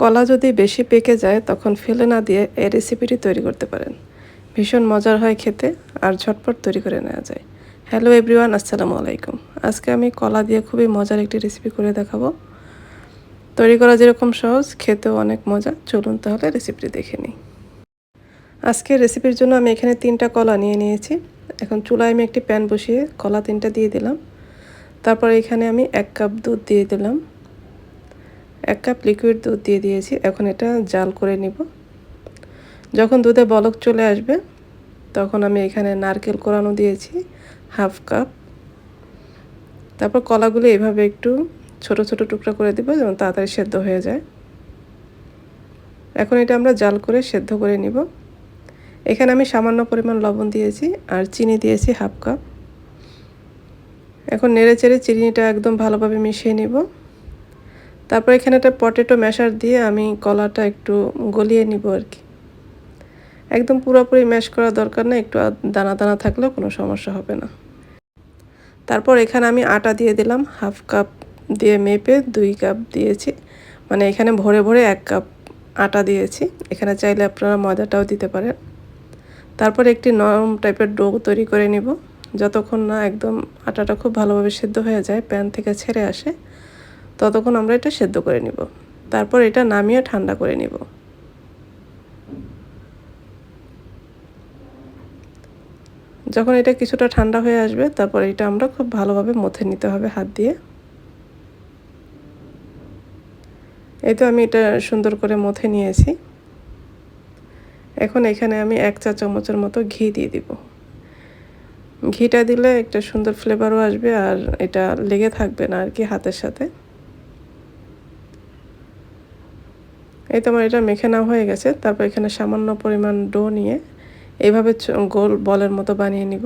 কলা যদি বেশি পেকে যায়, তখন ফেলে না দিয়ে এই রেসিপিটি তৈরি করতে পারেন। ভীষণ মজার হয় খেতে আর ঝটপট তৈরি করে নেওয়া যায়। হ্যালো এভরিওয়ান আসসালামু আলাইকুম। আজকে আমি কলা দিয়ে খুবই মজার একটি রেসিপি করে দেখাবো। তৈরি করা যেরকম সহজ, খেতেও অনেক মজা। চলুন তাহলে রেসিপিটি দেখে নিই। আজকে রেসিপির জন্য আমি এখানে তিনটা কলা নিয়ে নিয়েছি। এখন চুলায় আমি একটি প্যান বসিয়ে কলা তিনটা দিয়ে দিলাম। তারপর এখানে আমি এক কাপ দুধ দিয়ে দিলাম। এক কাপ লিকুইড দুধ দিয়ে দিয়েছি, এখন এটা জাল করে নিব। যখন দুধে বলক চলে আসবে, তখন আমি এখানে নারকেল কোরানো দিয়েছি, হাফ কাপ। তারপর কলাগুলো এভাবে একটু ছোট ছোট টুকরা করে দিব যেমন তাড়াতাড়ি সেদ্ধ হয়ে যায়। এখন এটা আমরা জাল করে সেদ্ধ করে নিব। এখানে আমি সামান্য পরিমাণ লবণ দিয়েছি আর চিনি দিয়েছি হাফ কাপ। এখন নেড়ে চেড়ে চিনিটা একদম ভালোভাবে মিশিয়ে নিব। তারপর এখানে একটা পটেটো ম্যাশার দিয়ে আমি কলাটা একটু গলিয়ে নিব আর কি। একদম পুরোপুরি ম্যাশ করা দরকার না একটু দানা দানা থাকলেও কোনো সমস্যা হবে না। তারপর এখানে আমি আটা দিয়ে দিলাম হাফ কাপ দিয়ে মেপে দুই কাপ দিয়েছি। মানে এখানে ভরে ভরে এক কাপ আটা দিয়েছি। এখানে চাইলে আপনারা ময়দাটাও দিতে পারেন। তারপর একটি নরম টাইপের ডো তৈরি করে নিব। যতক্ষণ না একদম আটাটা খুব ভালোভাবে সেদ্ধ হয়ে যায় প্যান থেকে ছেড়ে আসে ততক্ষণ আমরা এটা সেদ্ধ করে নিব। তারপর এটা নামিয়ে ঠান্ডা করে নিব। যখন এটা কিছুটা ঠান্ডা হয়ে আসবে, তারপর এটা আমরা খুব ভালোভাবে মথে নিতে হবে হাত দিয়ে। এই তো আমি এটা সুন্দর করে মথে নিয়েছি। এখন এখানে আমি এক চা চামচের মতো ঘি দিয়ে দিব। ঘিটা দিলে একটা সুন্দর ফ্লেভারও আসবে আর এটা লেগে থাকবে না আর কি হাতের সাথে। এই তো আমার এটা মেখে নেওয়া হয়ে গেছে। তারপর এখানে সামান্য পরিমাণ ডো নিয়ে এইভাবে গোল বলের মতো বানিয়ে নিব।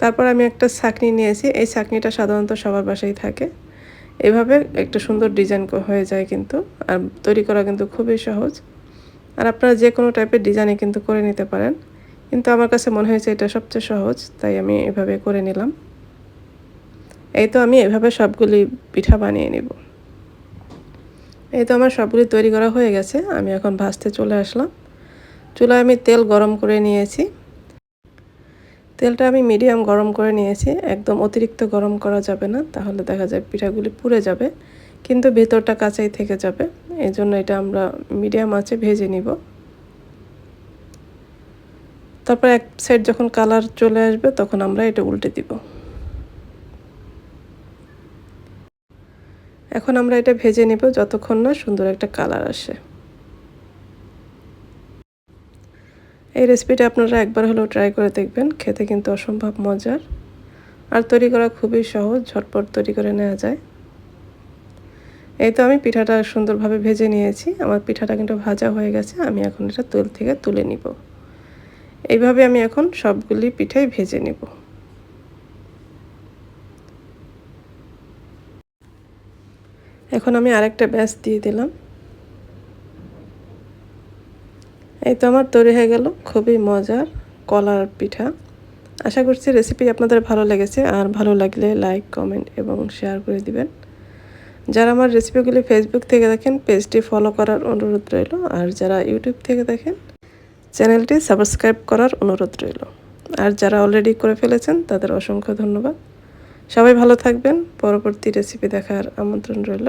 তারপর আমি একটা ছাকনি নিয়েছি। এই ছাকনিটা সাধারণত সবার বাসায় থাকে। এভাবে একটা সুন্দর ডিজাইন হয়ে যায় কিন্তু, আর তৈরি করা কিন্তু খুবই সহজ। আর আপনারা যে কোনো টাইপের ডিজাইনে কিন্তু করে নিতে পারেন। কিন্তু আমার কাছে মনে হয়েছে এটা সবচেয়ে সহজ, তাই আমি এভাবে করে নিলাম। এই তো আমি এভাবে সবগুলি পিঠা বানিয়ে নিব। এই তো আমার সবগুলি তৈরি করা হয়ে গেছে, আমি এখন ভাজতে চলে আসলাম। চুলায় আমি তেল গরম করে নিয়েছি। তেলটা আমি মিডিয়াম গরম করে নিয়েছি, একদম অতিরিক্ত গরম করা যাবে না, তাহলে দেখা যায় পিঠাগুলি পুড়ে যাবে, কিন্তু ভেতরটা কাঁচাই থেকে যাবে, এই জন্য এটা আমরা মিডিয়াম আছে ভেজে নিব। তারপর এক সাইড যখন কালার চলে আসবে, তখন আমরা এটা উল্টে দিব। এখন আমরা এটা ভেজে নেব যতক্ষণ না সুন্দর একটা কালার আসে। এই রেসিপিটা আপনারা একবার হলেও ট্রাই করে দেখবেন, খেতে কিন্তু অসম্ভব মজার। আর তৈরি করা খুবই সহজ, ঝটপট তৈরি করে নেওয়া যায়। এই তো আমি পিঠাটা সুন্দরভাবে ভেজে নিয়েছি, আমার পিঠাটা কিন্তু ভাজা হয়ে গেছে, আমি এখন এটা তেল থেকে তুলে নিব। এইভাবে আমি এখন সবগুলি পিঠাই ভেজে নিব। এখন আমি আরেকটা ব্যাস দিয়ে দিলাম। এই তো আমার তৈরি হয়ে গেল, খুবই মজার কলার পিঠা। আশা করছি রেসিপি আপনাদের ভালো লেগেছে, আর ভালো লাগলে লাইক কমেন্ট এবং শেয়ার করে দিবেন। যারা আমার রেসিপিগুলি ফেসবুক থেকে দেখেন পেজটি ফলো করার অনুরোধ রইল, আর যারা ইউটিউব থেকে দেখেন চ্যানেলটি সাবস্ক্রাইব করার অনুরোধ রইল। আর যারা অলরেডি করে ফেলেছেন, তাদের অসংখ্য ধন্যবাদ। সবাই ভালো থাকবেন, পরবর্তী রেসিপি দেখার আমন্ত্রণ রইল।